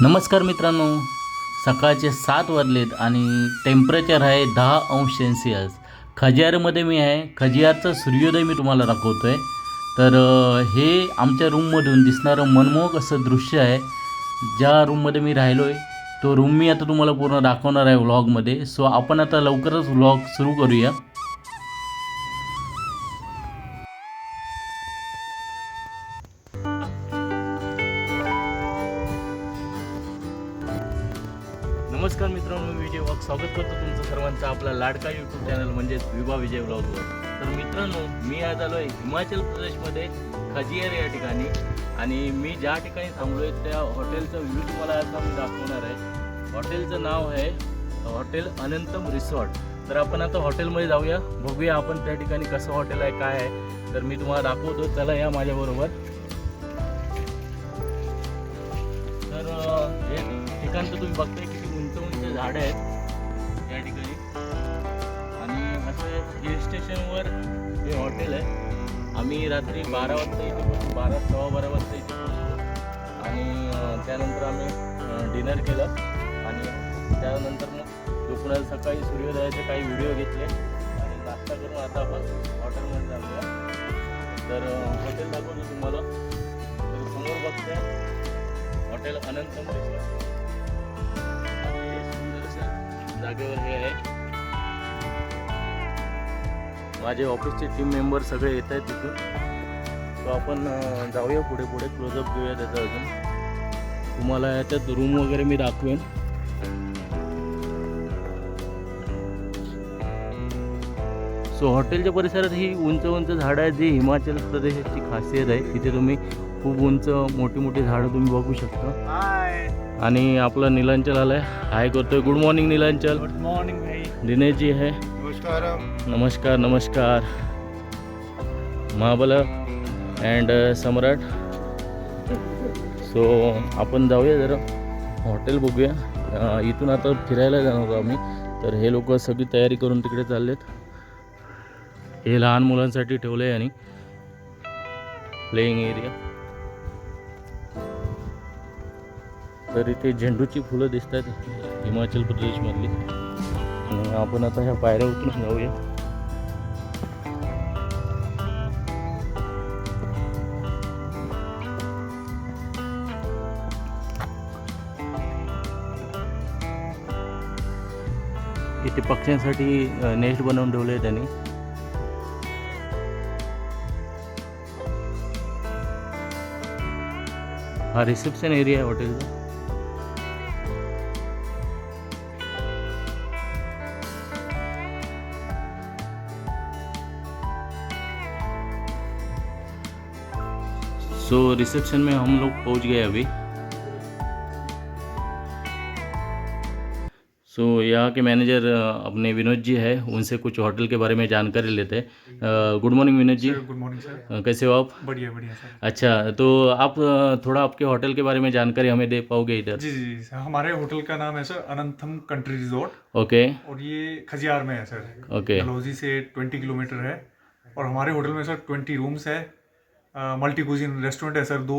नमस्कार मित्रांनो सकाळचे सात वाजलेत आणि टेम्परेचर आहे दहा अंश सेल्सिअस खजियारमध्ये मी आहे. खजियारचा सूर्योदय मी तुम्हाला दाखवतो आहे तर हे आमच्या रूममधून दिसणारं मनमोहक असं दृश्य आहे. ज्या रूममध्ये मी राहिलो आहे तो रूम मी आता तुम्हाला पूर्ण दाखवणार आहे व्लॉगमध्ये सो आपण आता लवकरच व्लॉग सुरू करूया. मित्रांनो मी विजय वाघ स्वागत करतो तुमचं सर्वांचं आपला लाडका यूट्यूब चॅनल म्हणजेच विभा विजय ब्लॉगवर तर मित्रांनो मी आज आलो आहे हिमाचल प्रदेशमध्ये खजियार या ठिकाणी. आणि मी ज्या ठिकाणी थांबलो आहे त्या हॉटेलचा व्ह्यू तुम्हाला आता मी दाखवणार आहे. हॉटेलचं नाव आहे हॉटेल अनंतम रिसॉर्ट. तर आपण आता हॉटेलमध्ये जाऊया बघूया आपण त्या ठिकाणी कसं हॉटेल आहे काय आहे. तर मी तुम्हाला दाखवतो चला या माझ्याबरोबर. तर हे ठिकाण तर तुम्ही बघताय झाडं आहेत. या ठिकाणी. आणि असं हिल स्टेशनवर हे हॉटेल आहे. आम्ही रात्री बारा वाजता इथे पोहोचलो. बारा सव्वा बारा वाजता इथे पोहोचलो. आणि त्यानंतर आम्ही डिनर केलं. आणि त्यानंतर मग दुपारी सकाळी सूर्योदयाचे काही व्हिडिओ घेतले. आणि नाश्ता करून आता आपण हॉटेलमध्ये जाऊया. तर हॉटेल दाखवलं तुम्हाला. तर समोर बघते. हॉटेल अनंतम जागेवर हे आहे. माझे ऑफिसचे टीम मेंबर सगळे येत आहेत तिथून तो आपण जाऊया पुढे पुढे क्लोजअप घेऊया त्याचा अजून. तुम्हाला याच्यात रूम वगैरे मी दाखवेन. सो हॉटेलच्या परिसरात ही उंच उंच झाडं आहेत जी हिमाचल प्रदेशाची खासियत आहे. तिथे तुम्ही खूप उंच मोठी मोठी झाडं तुम्ही बघू शकता. आणि आपला नीलांचल आलाय. हाय करतोय. Good morning Nilanchal. Good morning भाई. दिनेश जी है. नमस्कार. नमस्कार नमस्कार. Mahabala and Samrat. सो आपण जाऊया जरा. हॉटेल बघूया. इथून आता फिरायला जाणार आहोत आम्ही. तर हे लोक सगळी तयारी करून तिकडे चाललेत. हे लहान मुलांसाठी ठेवलं आहे आणि प्लेईंग एरिया तर इथे झेंडूची फुलं दिसत आहेत हिमाचल प्रदेशमधली. आणि आपण आता ह्या पायऱ्या उतरून जाऊया. इथे पक्ष्यांसाठी नेस्ट बनवून ठेवले आहे त्यांनी. हा रिसेप्शन एरिया आहे हॉटेलचा. सो so, रिसेप्शन में हम लोग पहुँच गए अभी। सो so, यहाँ के मैनेजर अपने विनोद जी है। उनसे कुछ होटल के बारे में जानकारी लेते हैं। Good morning Vinod ji. Good morning sir कैसे हो आप? बढ़िया बढ़िया सर अच्छा तो आप थोड़ा आपके होटल के बारे में जानकारी हमें दे पाओगे इधर? जी जी सर हमारे होटल का नाम है sir Anantam country resort okay और ये खजियार में है सर ओके डलहौजी से ट्वेंटी किलोमीटर है। और हमारे होटल में सर ट्वेंटी रूम्स है। मल्टी कुजिन रेस्टोरेंट है सर दो।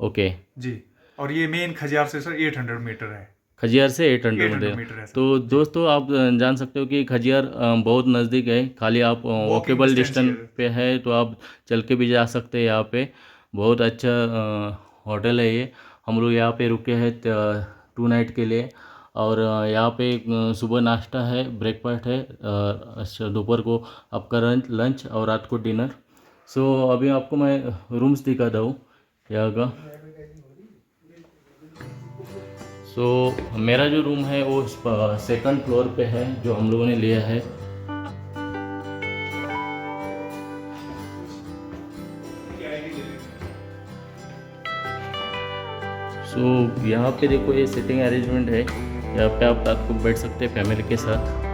ओके। जी। और ये मेन खजियार से सर एट हंड्रेड मीटर है। खजियार से एट हंड्रेड मीटर है तो दोस्तों आप जान सकते हो कि खजियार बहुत नज़दीक है। खाली आप वॉकेबल डिस्टेंस पे है तो आप चल के भी जा सकते हैं यहाँ पे। बहुत अच्छा होटल है ये। हम लोग यहाँ पे रुके हैं टू नाइट के लिए। और यहाँ पे सुबह नाश्ता है ब्रेकफास्ट है अच्छा, दोपहर को आपका लंच और रात को डिनर सो so, अभी आपको मैं रूम्स दिखाता हूँ यहाँ का। सो so, मेरा जो रूम है वो सेकंड फ्लोर पे है जो हम लोगों ने लिया है। सो so, यहाँ पे देखो ये सिटिंग अरेंजमेंट है। यहाँ पे आप रात को बैठ सकते हैं फैमिली के साथ।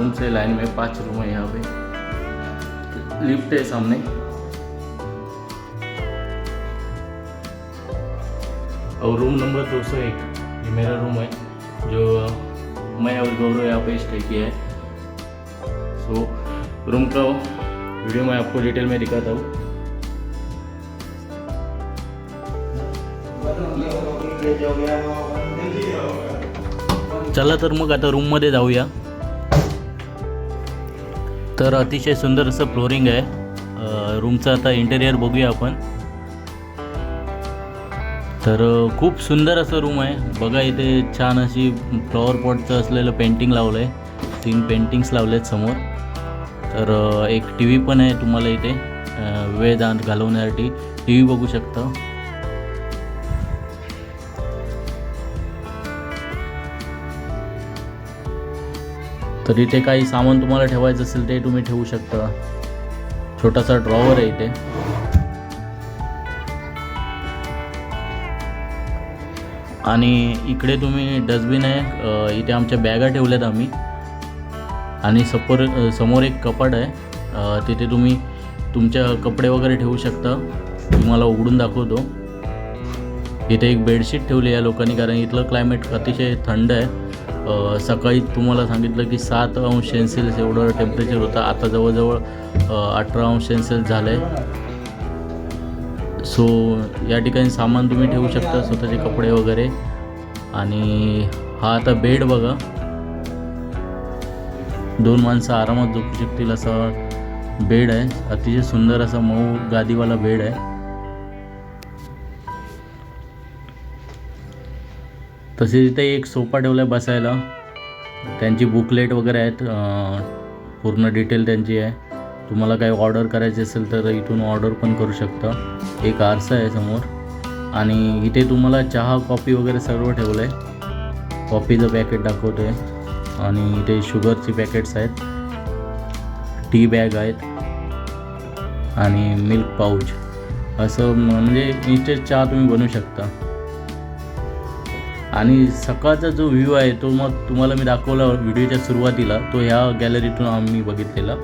रूम से लाइन में पांच रूम है यहाँ पे। लिफ्ट है सामने। और रूम नंबर 201 ये मेरा रूम है जो मैं और गौरव यहाँ पे स्टे किया है। सो रूम का वीडियो मैं आपको डिटेल में दिखाता हूँ। चला तर मग आता रूममध्ये जाऊया। तर अतिशय सुंदर असं फ्लोरिंग आहे. रूमचं आता इंटेरियर बघूया आपण. तर खूप सुंदर असं रूम आहे. बघा इथे छान अशी फ्लॉवर पॉटचं असलेलं पेंटिंग लावलं आहे तीन पेंटिंग्स लावले आहेत समोर. तर एक टी व्ही पण आहे तुम्हाला इथे. वेळ घालवण्यासाठी. टी व्ही बघू शकता. तर इथे काही सामान तुम्हाला ठेवायचं असेल ते तुम्ही ठेवू शकता. छोटासा ड्रॉवर आहे इथे. आणि इकडे तुम्ही डस्टबिन आहे इथे आमच्या बॅगा ठेवल्यात आम्ही. आणि सपोर समोर एक कपाट आहे तिथे तुम्ही तुमच्या कपडे वगैरे ठेवू शकता. तुम्हाला उघडून दाखवतो. इथे एक बेडशीट ठेवली आहे लोकांनी कारण इथलं क्लायमेट अतिशय थंड आहे. सकाळी तुम्हाला सांगितलं की सात अंश सेल्सिअस एवढं टेम्परेचर होतं. आता जवळजवळ अठरा अंश सेल्सिअस झालं आहे सो या ठिकाणी सामान तुम्ही ठेवू शकता स्वतःचे कपडे वगैरे. आणि हा आता बेड बघा. दोन माणसं आरामात झोपू शकतील असा बेड आहे. अतिशय सुंदर असा मऊ गादीवाला बेड आहे. तसेच इथे एक सोफा ठेवला आहे बसायला. त्यांची बुकलेट वगैरे आहेत पूर्ण डिटेल त्यांची आहे. तुम्हाला काही ऑर्डर करायची असेल तर इथून ऑर्डर पण करू शकता. एक आरसा आहे समोर. आणि इथे तुम्हाला चहा कॉफी वगैरे सर्व ठेवलं आहे कॉफीचं पॅकेट दाखवतो आहे आणि इथे शुगरची पॅकेट्स आहेत. टी बॅग आहेत. आणि मिल्क पाऊच असं म्हणजे इन्स्टेंट चहा तुम्ही बनवू शकता. आणि सकाळचा जो व्ह्यू आहे तो मग तुम्हाला मी दाखवला व्हिडिओच्या सुरुवातीला तो ह्या गॅलरीतून आम्ही बघितलेला.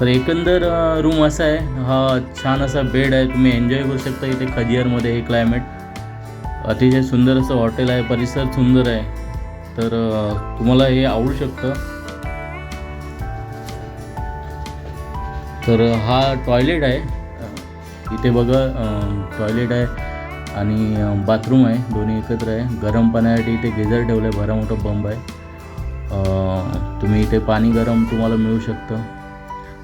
तर एकंदर रूम असा आहे हा छान असा बेड आहे तुम्ही एन्जॉय करू शकता इथे खजियारमध्ये हे क्लायमेट अतिशय सुंदर असं हॉटेल आहे परिसर सुंदर आहे. तर तुम्हाला हे आवडू शकतं. तर हा टॉयलेट आहे. इथे बघा टॉयलेट आहे. आणि बाथरूम आहे दोन्ही एकत्र आहे. गरम पाण्यासाठी इथे गेजर ठेवलं आहे भरा मोठा बंब आहे. तुम्ही इथे पाणी गरम तुम्हाला मिळू शकतं.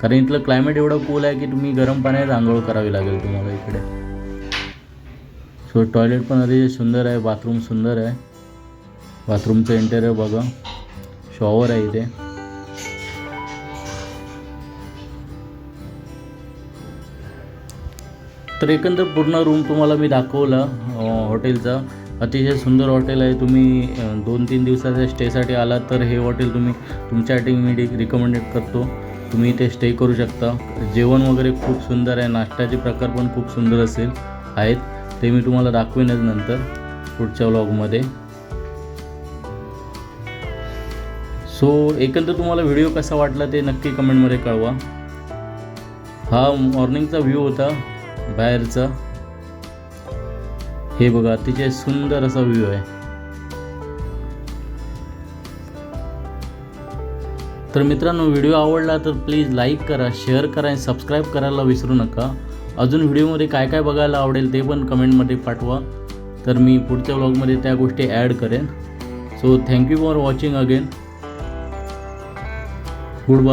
कारण इथलं क्लायमेट एवढं कूल आहे की तुम्ही गरम पाण्यात आंघोळ करावी लागेल तुम्हाला इकडे. सो टॉयलेट पण अतिशय सुंदर आहे बाथरूम सुंदर आहे. बाथरूमचं इंटेरियर बघा. शॉवर आहे इथे. तर एकंदर पूर्ण रूम तुम्हाला मी दाखवला हॉटेलचा अतिशय सुंदर हॉटेल आहे. तुम्ही दोन तीन दिवसाच्या स्टेसाठी आलात तर हे हॉटेल तुम्ही तुमच्यासाठी मी रि रिकमेंडेड करतो. तुम्ही इथे स्टे करू शकता. जेवण वगैरे खूप सुंदर आहे. नाश्त्याचे प्रकार पण खूप सुंदर असेल आहेत. ते मी तुम्हाला दाखवेनच नंतर पुढच्या व्लॉगमध्ये सो एकंदर तुम्हाला व्हिडिओ कसा वाटला ते नक्की कमेंटमध्ये कळवा. हा मॉर्निंगचा व्ह्यू होता. बाहेरचा. हे बघा अतिशय सुंदर असा व्ह्यू आहे. तर मित्रांनो व्हिडिओ आवडला तर प्लीज लाईक करा शेअर करा आणि सबस्क्राईब करायला विसरू नका. अजून व्हिडिओमध्ये काय काय बघायला आवडेल ते पण कमेंटमध्ये पाठवा. तर मी पुढच्या व्लॉगमध्ये त्या गोष्टी ॲड करेन. So thank you for watching again good bye